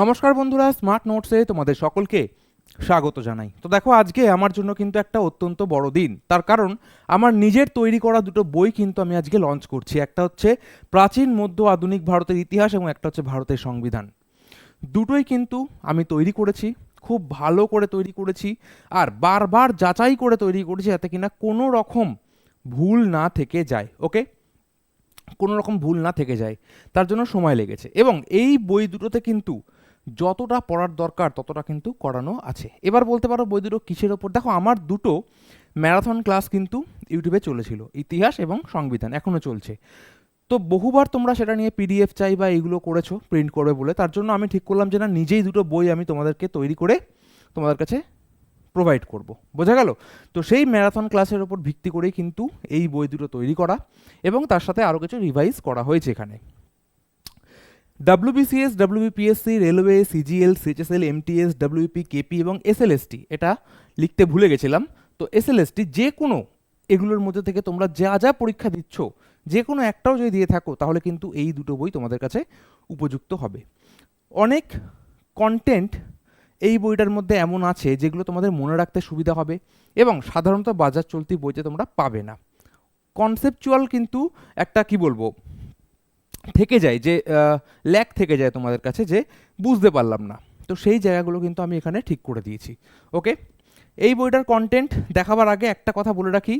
নমস্কার বন্ধুরা স্মার্ট নোটসে তোমাদের সকলকে স্বাগত জানাই। তো দেখো, আজকে আমার জন্য কিন্তু একটা অত্যন্ত বড় দিন। তার কারণ, আমার নিজের তৈরি করা দুটো বই কিন্তু আমি আজকে লঞ্চ করছি। একটা হচ্ছে প্রাচীন, মধ্য, আধুনিক ভারতের ইতিহাস এবং একটা হচ্ছে ভারতের সংবিধান। দুটোই কিন্তু আমি তৈরি করেছি, খুব ভালো করে তৈরি করেছি আর বারবার যাচাই করে তৈরি করেছি যাতে কিনা কোনো রকম ভুল না থেকে যায় ওকে কোনো রকম ভুল না থেকে যায়, তার জন্য সময় লেগেছে। এবং এই বই দুটোতে কিন্তু যতটা পড়ার দরকার ততটা কিন্তু করানো আছে। এবার বলতে পারো দুটো কিসের ওপর। দেখো, আমার দুটো ম্যারাথন ক্লাস কিন্তু ইউটিউবে চলেছিল, ইতিহাস এবং সংবিধান এখনও চলছে। তো বহুবার তোমরা সেটা নিয়ে পিডিএফ চাই বা এইগুলো করেছ, প্রিন্ট করবে বলে, তার জন্য আমি ঠিক করলাম যে না, নিজেই দুটো বই আমি তোমাদেরকে তৈরি করে তোমাদের কাছে প্রোভাইড করব। বোঝা গেল? তো সেই ম্যারাথন ক্লাসের ওপর ভিত্তি করেই কিন্তু এই বই দুটো তৈরি করা এবং তার সাথে আরও কিছু রিভাইজ করা হয়েছে এখানে। WBCS WBPSC railway CGL CHSL MTS WP KP এবং এসএলএসটি এটা লিখতে ভুলে গেছিলাম। তো এসএলএসটি যে কোনো এগুলোর মধ্যে থেকে তোমরা যা যা পরীক্ষা দিচ্ছ, যে কোনো একটাও যদি দিয়ে থাকো, তাহলে কিন্তু এই দুটো বই তোমাদের কাছে উপযুক্ত হবে। অনেক কন্টেন্ট এই বইটার মধ্যে এমন আছে যেগুলো তোমাদের মনে রাখতে সুবিধা হবে এবং সাধারণত বাজার চলতি বইতে তোমরা পাবে না। কনসেপচুয়াল কিন্তু একটা, কি বলব থেকে যায় যে ল্যাক থেকে যায় তোমাদের কাছে যে বুঝতে পারলাম না। তো সেই জায়গাগুলো কিন্তু আমি এখানে ঠিক করে দিয়েছি। ওকে? এই বইটার কন্টেন্ট দেখাবার আগে একটা কথা বলে রাখি।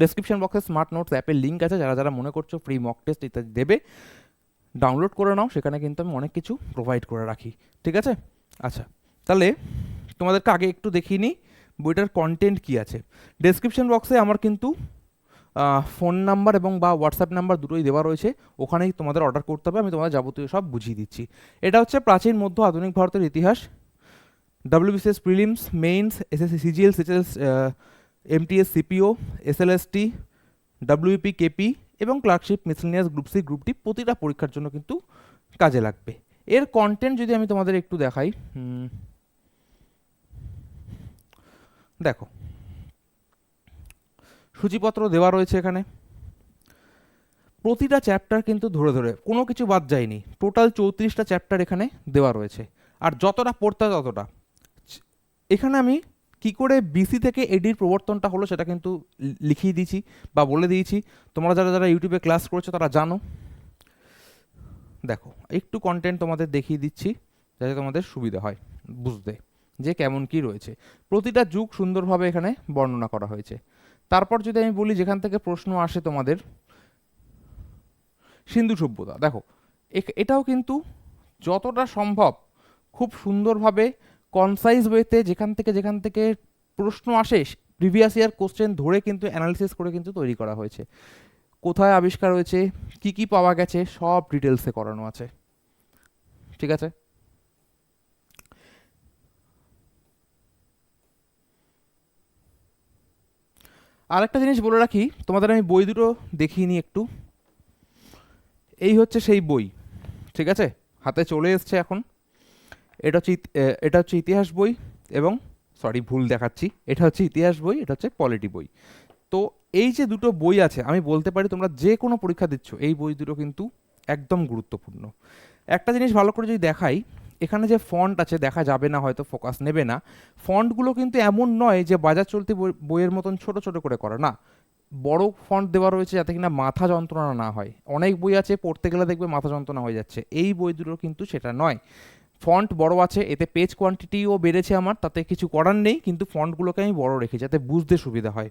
ডেসক্রিপশন বক্সে স্মার্ট নোটস অ্যাপের লিঙ্ক আছে, যারা যারা মনে করছ ফ্রি মক টেস্ট ইত্যাদি দেবে ডাউনলোড করে নাও। সেখানে কিন্তু আমি অনেক কিছু প্রোভাইড করে রাখি। ঠিক আছে? আচ্ছা তাহলে তোমাদেরকে আগে একটু দেখিয়ে নিই বইটার কন্টেন্ট কী আছে। ডেসক্রিপশন বক্সে আমার কিন্তু ফোন নাম্বার এবং বা হোয়াটসঅ্যাপ নাম্বার দুটোই দেওয়া রয়েছে। ওখানেই তোমাদের অর্ডার করতে হবে, আমি তোমাদের যাবতীয় সব বুঝিয়ে দিচ্ছি। এটা হচ্ছে প্রাচীন, মধ্য, আধুনিক ভারতের ইতিহাস। WBCS prelims mains SSC CGL CGL MTS CPO SLST WP KP এবং ক্লার্কশিপ মিসলিনিয়াস গ্রুপ সি গ্রুপটি প্রতিটা পরীক্ষার জন্য কিন্তু কাজে লাগবে। এর কন্টেন্ট যদি আমি তোমাদের একটু দেখাই দেখো সূচিপত্র দেওয়া রয়েছে এখানে। প্রতিটা চ্যাপ্টার কিন্তু ধরে ধরে, কোনো কিছু বাদ যায়নি। টোটাল চৌত্রিশটা চ্যাপ্টার এখানে দেওয়া রয়েছে। আর যতটা পড়তে ততটা। এখানে আমি কি করে বিসি থেকে এডির প্রবর্তনটা হলো সেটা কিন্তু লিখিয়ে দিয়েছি বা বলে দিয়েছি। তোমরা যারা যারা ইউটিউবে ক্লাস করেছ তারা জানো। দেখো, একটু কন্টেন্ট তোমাদের দেখিয়ে দিচ্ছি যাতে তোমাদের সুবিধা হয় বুঝতে যে কেমন কি রয়েছে। প্রতিটা যুগ সুন্দরভাবে এখানে বর্ণনা করা হয়েছে। তারপর যদি আমি বলি যেখান থেকে প্রশ্ন আসে তোমাদের, সিন্ধু সভ্যতা, দেখো এটাও কিন্তু যতটা সম্ভব খুব সুন্দরভাবে কনসাইজ ওয়েতে যেখান থেকে যেখান থেকে প্রশ্ন আসে প্রিভিয়াস ইয়ার কোশ্চেন ধরে কিন্তু অ্যানালিসিস করে কিন্তু তৈরি করা হয়েছে। কোথায় আবিষ্কার হয়েছে, কি কি পাওয়া গেছে, সব ডিটেলসে করানো আছে। ঠিক আছে? আরেকটা জিনিস বলে রাখি, তোমাদের আমি বই দুটো দেখিয়ে নিই একটু। এই হচ্ছে সেই বই, ঠিক আছে? হাতে চলে এসছে এখন। এটা হচ্ছে এটা হচ্ছে ইতিহাস বই এবং সরি ভুল দেখাচ্ছি। এটা হচ্ছে ইতিহাস বই, এটা হচ্ছে পলিটি বই। তো এই যে দুটো বই আছে, আমি বলতে পারি তোমরা যে কোনো পরীক্ষা দিচ্ছ, এই বই দুটো কিন্তু একদম গুরুত্বপূর্ণ। একটা জিনিস ভালো করে যদি দেখাই এখানে যে ফন্ট আছে, দেখা যাবে না, হয়তো ফোকাস নেবে না। ফন্টগুলো কিন্তু এমন নয় যে বাজার চলতি বইয়ের মতন ছোট ছোট করে করা। না, বড় ফন্ট দেওয়া রয়েছে যাতে কিনা মাথা যন্ত্রণা না হয়। অনেক বই আছে, পড়তে গেলে দেখবে মাথা যন্ত্রণা হয়ে যাচ্ছে। এই বই দুটো কিন্তু সেটা নয়। ফন্ট বড় আছে, এতে পেজ কোয়ান্টিটিও বেড়েছে আমার, তাতে কিছু করার নেই, কিন্তু ফন্টগুলোকে আমি বড় রেখে যাতে বুঝতে সুবিধা হয়।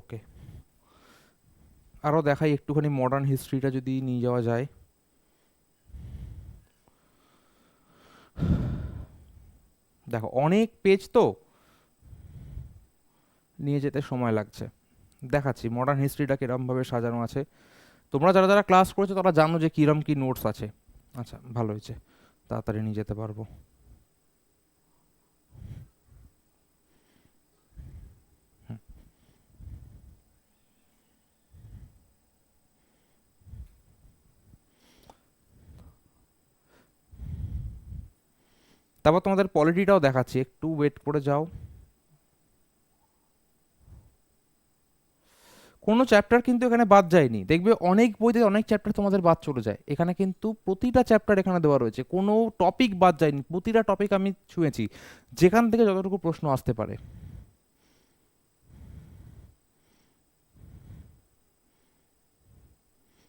ওকে আরও দেখাই, একটুখানি মডার্ন হিস্ট্রিটা যদি নিয়ে যাওয়া যায়। দেখো, অনেক পেজ তো নিয়ে যেতে সময় লাগছে। দেখাচ্ছি মডার্ন হিস্ট্রিটা কীরমভাবে সাজানো আছে। তোমরা যারা যারা ক্লাস করেছ, তারা জানো যে কীরম কী নোটস আছে। আচ্ছা ভালো হয়েছে। তাড়াতাড়ি নিয়ে যেতে পারব। তারপর তোমাদের পলিটিটাও দেখাচ্ছি, একটু ওয়েট করে যাও। কোনো চ্যাপ্টার কিন্তু এখানে বাদ যায়নি। দেখবে অনেক বইতে অনেক চ্যাপ্টার তোমাদের বাদ চলে যায়। এখানে কিন্তু প্রতিটা চ্যাপ্টার এখানে দেওয়া রয়েছে। কোনো টপিক বাদ যায়নি। প্রতিটা টপিক আমি ছুঁয়েছি। যেখান থেকে যতটুকু প্রশ্ন আসতে পারে।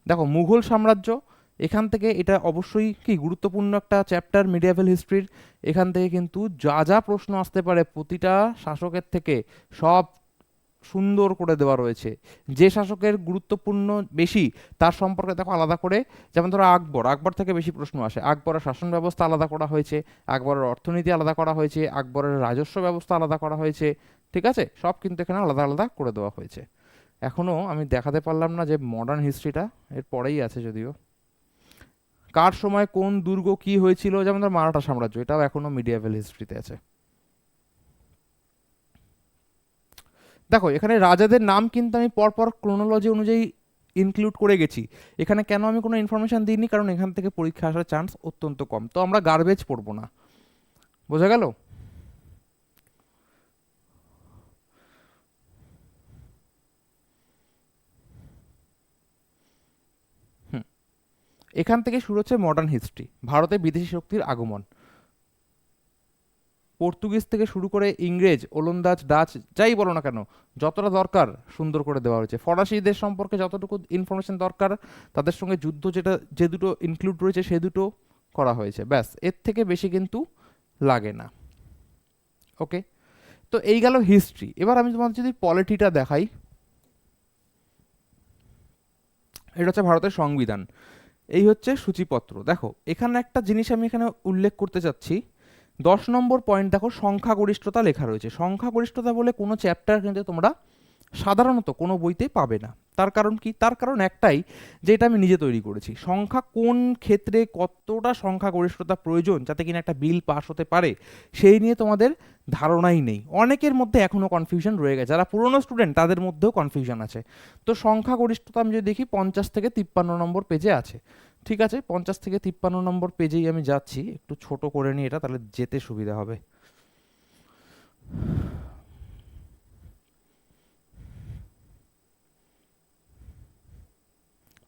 দেখো, মুঘল সাম্রাজ্য এখান থেকে এটা অবশ্যই কি গুরুত্বপূর্ণ একটা চ্যাপ্টার মিডিয়াভেল হিস্ট্রির এখান থেকে কিন্তু যা যা প্রশ্ন আসতে পারে প্রতিটা শাসকের থেকে সব সুন্দর করে দেওয়া রয়েছে। যে শাসকের গুরুত্বপূর্ণ বেশি, তার সম্পর্কে দেখো আলাদা করে। যেমন ধরো আকবর আকবর থেকে বেশি প্রশ্ন আসে। আকবরের শাসন ব্যবস্থা আলাদা করা হয়েছে, আকবরের অর্থনীতি আলাদা করা হয়েছে, আকবরের রাজস্ব ব্যবস্থা আলাদা করা হয়েছে, ঠিক আছে? সব কিন্তু এখানে আলাদা আলাদা করে দেওয়া হয়েছে। এখনও আমি দেখাতে পারলাম না যে মডার্ন হিস্ট্রিটা এর পরেই আছে যদিও। কার সময় কোন দুর্গ কি হয়েছিল? যেমন ধর মারাঠা সাম্রাজ্য, এটাও এখনও মিডিয়াভেল হিস্ট্রিতে আছে। দেখো, এখানে রাজাদের নাম কিন্তু আমি পরপর ক্রোনোলজি অনুযায়ী ইনক্লুড করে গেছি। এখানে কেন আমি কোনো ইনফরমেশান দিইনি? কারণ এখান থেকে পরীক্ষা আসার চান্স অত্যন্ত কম। তো আমরা গার্বেজ পড়ব না। বোঝা গেল? এখান থেকে শুরু হচ্ছে মডার্ন হিস্ট্রি ভারতে বিদেশি শক্তির আগমন। পর্তুগিজ থেকে শুরু করে ইংরেজ, ওলন্দাজ, ডাচ, যাই বলো না কেন, যতটা দরকার সুন্দর করে দেওয়া হয়েছে। ফরাসিদের সম্পর্কে যতটুকু ইনফরমেশন দরকার, তাদের সঙ্গে যুদ্ধ যেটা, যে দুটো ইনক্লুড রয়েছে সে দুটো করা হয়েছে। ব্যাস, এর থেকে বেশি কিন্তু লাগে না। ওকে? তো এই গেল হিস্ট্রি এবার আমি তোমাদের যদি পলিটিটা দেখাই, এটা হচ্ছে ভারতের সংবিধান। এই হচ্ছে সূচিপত্র। দেখো, এখানে একটা জিনিস আমি এখানে উল্লেখ করতে চাচ্ছি। দশ নম্বর পয়েন্ট দেখো, সংখ্যাগরিষ্ঠতা লেখা রয়েছে। সংখ্যাগরিষ্ঠতা বলে কোনো চ্যাপ্টার কিন্তু তোমরা সাধারণত কোনো বইতে পাবে না। তার কারণ কি? তার কারণ একটাই, যে এটা আমি নিজে তৈরি করেছি। সংখ্যা কোন ক্ষেত্রে কতটা সংখ্যা গরিষ্ঠতা প্রয়োজন যাতে কিনা একটা বিল পাস হতে পারে, সেই নিয়ে তোমাদের ধারণাই নেই। অনেকের মধ্যে এখনও কনফিউশন রয়ে গেছে। যারা পুরনো স্টুডেন্ট তাদের মধ্যেও কনফিউশন আছে। তো সংখ্যা গরিষ্ঠতা আমি যদি দেখি, পঞ্চাশ থেকে তিপ্পান্ন নম্বর পেজে আছে। ঠিক আছে? পঞ্চাশ থেকে তিপ্পান্ন নম্বর পেজেই আমি যাচ্ছি। একটু ছোট করে নিই এটা তাহলে যেতে সুবিধা হবে।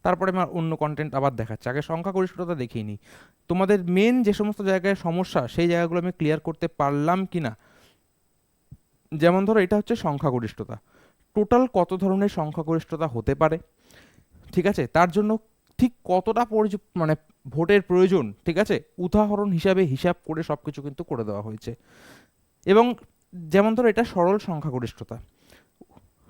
তারপরে আমার অন্য কন্টেন্ট আবার দেখাচ্ছি। আগে সংখ্যাগরিষ্ঠতা দেখিয়ে নিই তোমাদের মেন যে সমস্ত জায়গায় সমস্যা, সেই জায়গাগুলো আমি ক্লিয়ার করতে পারলাম কি না যেমন ধরো, এটা হচ্ছে সংখ্যাগরিষ্ঠতা। টোটাল কত ধরনের সংখ্যাগরিষ্ঠতা হতে পারে? ঠিক আছে? তার জন্য ঠিক কতটা মানে ভোটের প্রয়োজন, ঠিক আছে? উদাহরণ হিসাবে হিসাব করে সব কিছু কিন্তু করে দেওয়া হয়েছে। এবং যেমন ধরো, এটা সরল সংখ্যাগরিষ্ঠতা।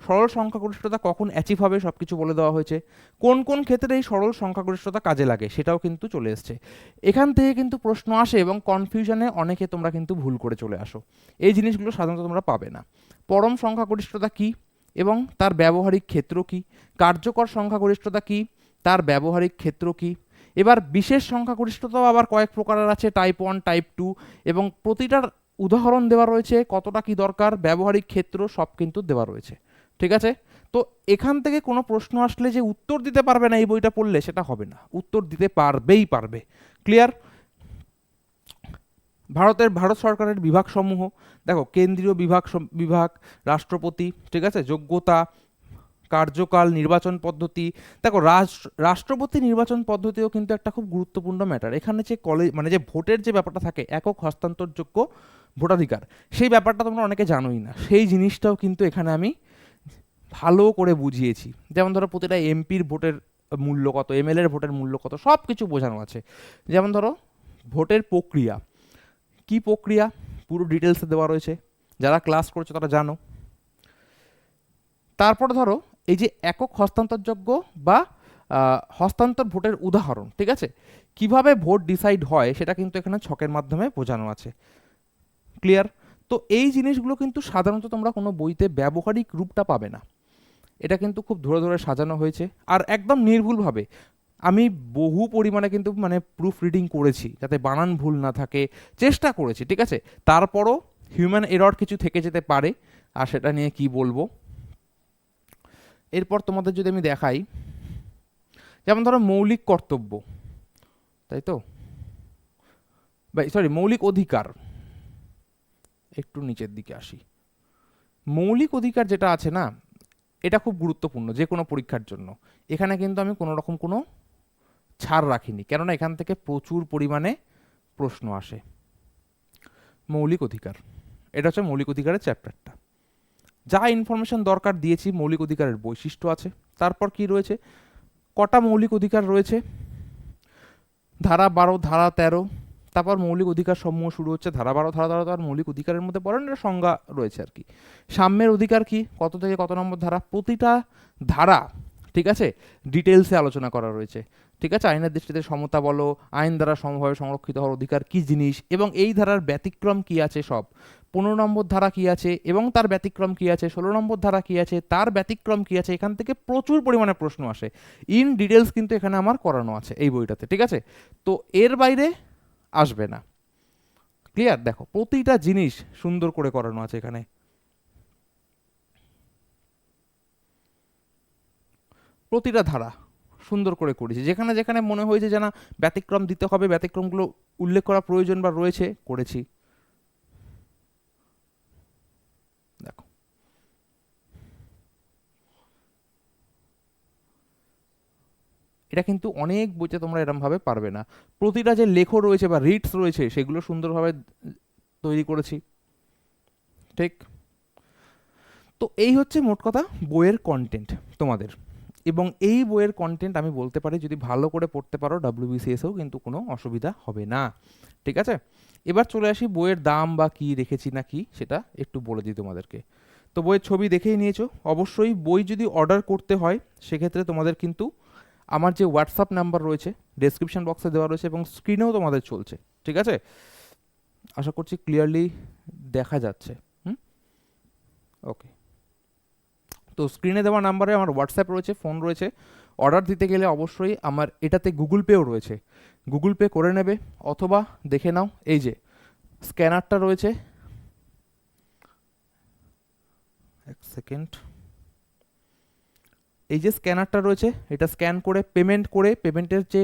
সরল সংখ্যাগরিষ্ঠতা কখন অ্যাচিভ হবে সব কিছু বলে দেওয়া হয়েছে। কোন কোন ক্ষেত্রে এই সরল সংখ্যাগরিষ্ঠতা কাজে লাগে সেটাও কিন্তু চলে এসছে। এখান থেকে কিন্তু প্রশ্ন আসে এবং কনফিউশনে অনেকে তোমরা কিন্তু ভুল করে চলে আসো। এই জিনিসগুলো সাধারণত তোমরা পাবে না। পরম সংখ্যাগরিষ্ঠতা কী এবং তার ব্যবহারিক ক্ষেত্র কী? কার্যকর সংখ্যাগরিষ্ঠতা কী? তার ব্যবহারিক ক্ষেত্র কী? এবার বিশেষ সংখ্যাগরিষ্ঠতাও আবার কয়েক প্রকারের আছে টাইপ ওয়ান টাইপ টু এবং প্রতিটার উদাহরণ দেওয়া রয়েছে, কতটা কি দরকার, ব্যবহারিক ক্ষেত্র সব কিন্তু দেওয়া রয়েছে। ঠিক আছে? তো এখান থেকে কোনো প্রশ্ন আসলে যে উত্তর দিতে পারবে না এই বইটা পড়লে সেটা হবে না। উত্তর দিতে পারবেই পারবে। ক্লিয়ার ভারতের, ভারত সরকারের বিভাগসমূহ, দেখো, কেন্দ্রীয় বিভাগ বিভাগ, রাষ্ট্রপতি, ঠিক আছে? যোগ্যতা, কার্যকাল, নির্বাচন পদ্ধতি। দেখো রাষ্ট্র রাষ্ট্রপতি নির্বাচন পদ্ধতিও কিন্তু একটা খুব গুরুত্বপূর্ণ ম্যাটার এখানে যে কলেজ মানে যে ভোটের যে ব্যাপারটা থাকে, একক হস্তান্তরযোগ্য ভোটাধিকার, সেই ব্যাপারটা তোমরা অনেকে জানোই না। সেই জিনিসটাও কিন্তু এখানে আমি ভালো করে বুঝিয়েছি। যেমন ধরো প্রতিটা এমপির ভোটের মূল্য কত এমএলএর ভোটের মূল্য কত সব কিছু বোঝানো আছে। যেমন ধরো, ভোটের প্রক্রিয়া। কি প্রক্রিয়া? পুরো ডিটেলসে দেওয়া রয়েছে। যারা ক্লাস করছ তারা জানো। তারপর ধরো, এই যে একক হস্তান্তরযোগ্য বা হস্তান্তর ভোটের উদাহরণ, ঠিক আছে? কীভাবে ভোট ডিসাইড হয় সেটা কিন্তু এখানে ছকের মাধ্যমে বোঝানো আছে। ক্লিয়ার তো এই জিনিসগুলো কিন্তু সাধারণত তোমরা কোনো বইতে ব্যবহারিক রূপটা পাবে না। এটা কিন্তু খুব ধরে ধরে সাজানো হয়েছে। আর একদম নির্ভুলভাবে। আমি বহু পরিমাণে কিন্তু মানে প্রুফ রিডিং করেছি, যাতে বানান ভুল না থাকে। চেষ্টা করেছি, ঠিক আছে? তারপরও হিউম্যান এরর কিছু থেকে যেতে পারে। আর সেটা নিয়ে কি বলব? এরপর তোমাদের যদি আমি দেখাই, যেমন ধরো মৌলিক কর্তব্য, তাই তো? সরি মৌলিক অধিকার। একটু নিচের দিকে আসি। মৌলিক অধিকার যেটা আছে না এটা খুব গুরুত্বপূর্ণ যে কোনো পরীক্ষার জন্য। এখানে কিন্তু আমি কোনো রকম কোনো ছাড় রাখিনি, কেননা এখান থেকে প্রচুর পরিমাণে প্রশ্ন আসে। মৌলিক অধিকার, এটা হচ্ছে মৌলিক অধিকারের চ্যাপ্টারটা। যা ইনফরমেশন দরকার দিয়েছি, মৌলিক অধিকারের বৈশিষ্ট্য আছে। তারপর কি রয়েছে? কটা মৌলিক অধিকার রয়েছে? ধারা বারো, ধারা তেরো তারপর মৌলিক অধিকার সমূহ শুরু হচ্ছে ধারা বারো, ধারা ধারা তার মৌলিক অধিকারের মধ্যে পড়েন এটা সংজ্ঞা রয়েছে আর কি। সাম্যের অধিকার কি? কত থেকে কত নম্বর ধারা? প্রতিটা ধারা, ঠিক আছে? ডিটেলসে আলোচনা করা রয়েছে। ঠিক আছে? আইনের দৃষ্টিতে সমতা বলো, আইন দ্বারা সমভাবে সংরক্ষিত হওয়ার অধিকার কি জিনিস? এবং এই ধারার ব্যতিক্রম কি আছে সব? পনেরো নম্বর ধারা কি আছে? এবং তার ব্যতিক্রম কি আছে? ষোলো নম্বর ধারা কি আছে? তার ব্যতিক্রম কি আছে? এখান থেকে প্রচুর পরিমাণে প্রশ্ন আসে। ইন ডিটেলস কিন্তু এখানে আমার করানো আছে এই বইটাতে, ঠিক আছে? তো এর বাইরে আসবে না। ক্লিয়ার দেখো, প্রতিটা জিনিস সুন্দর করে করানো আছে এখানে। প্রতিটা ধারা সুন্দর করে করেছি। যেখানে যেখানে মনে হয়েছে যে না, ব্যতিক্রম দিতে হবে, ব্যতিক্রমগুলো উল্লেখ করা প্রয়োজন বা রয়েছে, করেছি দেখো এটা কিন্তু অনেক বইতে তোমরা এরমভাবে পারবে না। প্রতিটা যে লেখো রয়েছে বা রিডস রয়েছে, সেগুলো সুন্দরভাবে তৈরি করেছি। ঠিক? তো এই হচ্ছে মোট কথা বইয়ের কন্টেন্ট তোমাদের। এবং এই বইয়ের কন্টেন্ট আমি বলতে পারি, যদি ভালো করে পড়তে পারো ডাব্লিউবিসিএসেও কিন্তু কোনো অসুবিধা হবে না। ঠিক আছে? এবার চলে আসি বইয়ের দাম বা কি রেখেছি না কি, সেটা একটু বলে দিই তোমাদেরকে। তো বইয়ের ছবি দেখেই নিয়েছো। অবশ্যই বই যদি অর্ডার করতে হয়, সেক্ষেত্রে তোমাদের কিন্তু আমার যে হোয়াটসঅ্যাপ নাম্বার রয়েছে ডেসক্রিপশন বক্সে দেওয়া রয়েছে এবং স্ক্রিনেও তোমাদের চলছে, ঠিক আছে? আশা করছি ক্লিয়ারলি দেখা যাচ্ছে, হুম? ওকে তো স্ক্রিনে দেওয়া নাম্বারে আমার হোয়াটসঅ্যাপ রয়েছে ফোন রয়েছে। অর্ডার দিতে গেলে অবশ্যই আমার, এটাতে গুগল পেও রয়েছে। গুগল পে করে নেবে, অথবা দেখে নাও, এই যে স্ক্যানারটা রয়েছে। এক সেকেন্ড এই যে স্ক্যানারটা রয়েছে, এটা স্ক্যান করে পেমেন্ট করে পেমেন্টের যে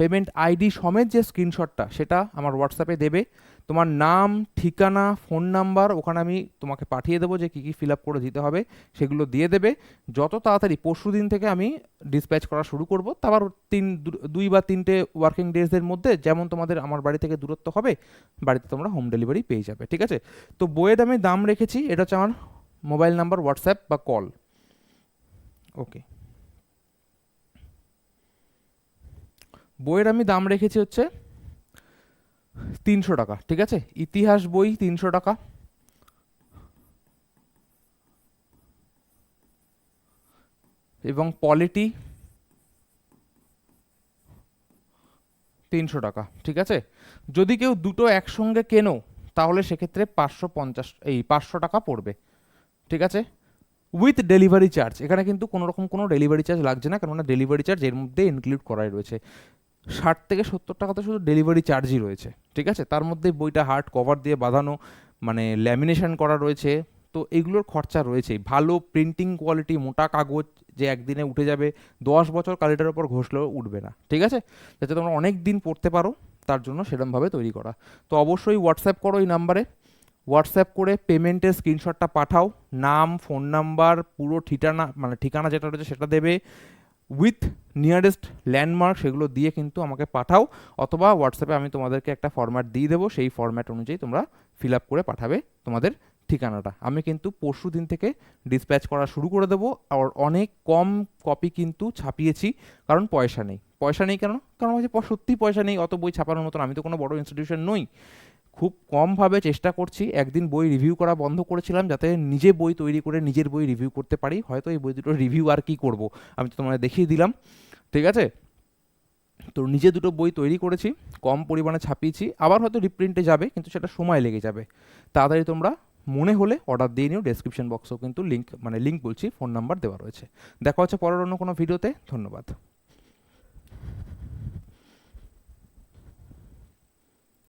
পেমেন্ট আইডি সমেত যে স্ক্রিনশটটা সেটা আমার হোয়াটসঅ্যাপে দেবে। তোমার নাম, ঠিকানা ফোন নাম্বার ওখানে আমি তোমাকে পাঠিয়ে দেবো যে কী কী ফিল আপ করে দিতে হবে, সেগুলো দিয়ে দেবে। যত তাড়াতাড়ি পরশু দিন থেকে আমি ডিসপ্যাচ করা শুরু করব তারপর তিন দুই বা তিনটে ওয়ার্কিং ডেজের মধ্যে যেমন তোমাদের আমার বাড়ি থেকে দূরত্ব হবে, বাড়িতে তোমরা হোম ডেলিভারি পেয়ে যাবে, ঠিক আছে? তো বইয়ের আমি দাম রেখেছি, এটা হচ্ছে আমার মোবাইল নাম্বার হোয়াটসঅ্যাপ বা কল ওকে বইয়ের আমি দাম রেখেছি হচ্ছে তিনশো টাকা, ঠিক আছে? ইতিহাস বই তিনশো টাকা। এবং পলিটি তিনশো টাকা, ঠিক আছে? যদি কেউ দুটো একসঙ্গে কেনো, তাহলে সেক্ষেত্রে পাঁচশো পঞ্চাশ, এই পাঁচশো টাকা পড়বে, ঠিক আছে? উইথ ডেলিভারি চার্জ এখানে কিন্তু কোনো রকম কোনো ডেলিভারি চার্জ লাগছে না, কেননা ডেলিভারি চার্জ এর মধ্যে ইনক্লুড করাই রয়েছে। ষাট থেকে সত্তর টাকা তো শুধু ডেলিভারি চার্জই রয়েছে, ঠিক আছে? তার মধ্যে বইটা হার্ড কভার দিয়ে বাঁধানো মানে ল্যামিনেশন করা রয়েছে। তো এগুলোর খরচা রয়েছেই। ভালো প্রিন্টিং কোয়ালিটি মোটা কাগজ যে একদিনে উঠে যাবে, দশ বছর কালিটার ওপর ঘষলেও উঠবে না, ঠিক আছে? যাতে তোমরা অনেক দিন পড়তে পারো, তার জন্য সেরকমভাবে তৈরি করা। তো অবশ্যই হোয়াটসঅ্যাপ করো এই নাম্বারে হোয়াটসঅ্যাপ করে পেমেন্টের স্ক্রিনশটটা পাঠাও, নাম ফোন নাম্বার পুরো ঠিকানা মানে ঠিকানা যেটা রয়েছে সেটা দেবে উইথ নিয়ারেস্ট ল্যান্ডমার্ক সেগুলো দিয়ে কিন্তু আমাকে পাঠাও, অথবা হোয়াটসঅ্যাপে আমি তোমাদেরকে একটা ফরম্যাট দিয়ে দেবো, সেই ফরম্যাট অনুযায়ী তোমরা ফিল আপ করে পাঠাবে তোমাদের ঠিকানাটা। আমি কিন্তু পরশু দিন থেকে ডিসপ্যাচ করা শুরু করে দেবো, আর অনেক কম কপি কিন্তু ছাপিয়েছি, কারণ পয়সা নেই। পয়সা নেই কেন? কারণ হচ্ছে সত্যি পয়সা নেই, অত বই ছাপানোর মতন। আমি তো কোনো বড় ইনস্টিটিউশন নই। খুব কমভাবে চেষ্টা করছি। একদিন বই রিভিউ করা বন্ধ করেছিলাম যাতে নিজে বই তৈরি করে নিজের বই রিভিউ করতে পারি। হয়তো এই বই দুটোর রিভিউ আর কি করব? আমি তো তোমাদের দেখিয়ে দিলাম। ঠিক আছে? তো নিজে দুটো বই তৈরি করেছি, কম পরিমাণে ছাপিয়েছি। আবার হয়তো রিপ্রিন্টে যাবে, কিন্তু সেটা সময় লেগে যাবে। তাড়াতাড়ি তোমরা মনে হলে অর্ডার দিয়ে নিও ডেসক্রিপশন বক্সেও কিন্তু লিঙ্ক মানে লিঙ্ক বলছি ফোন নাম্বার দেওয়া রয়েছে। দেখা হচ্ছে পরের অন্য কোনো ভিডিওতে ধন্যবাদ।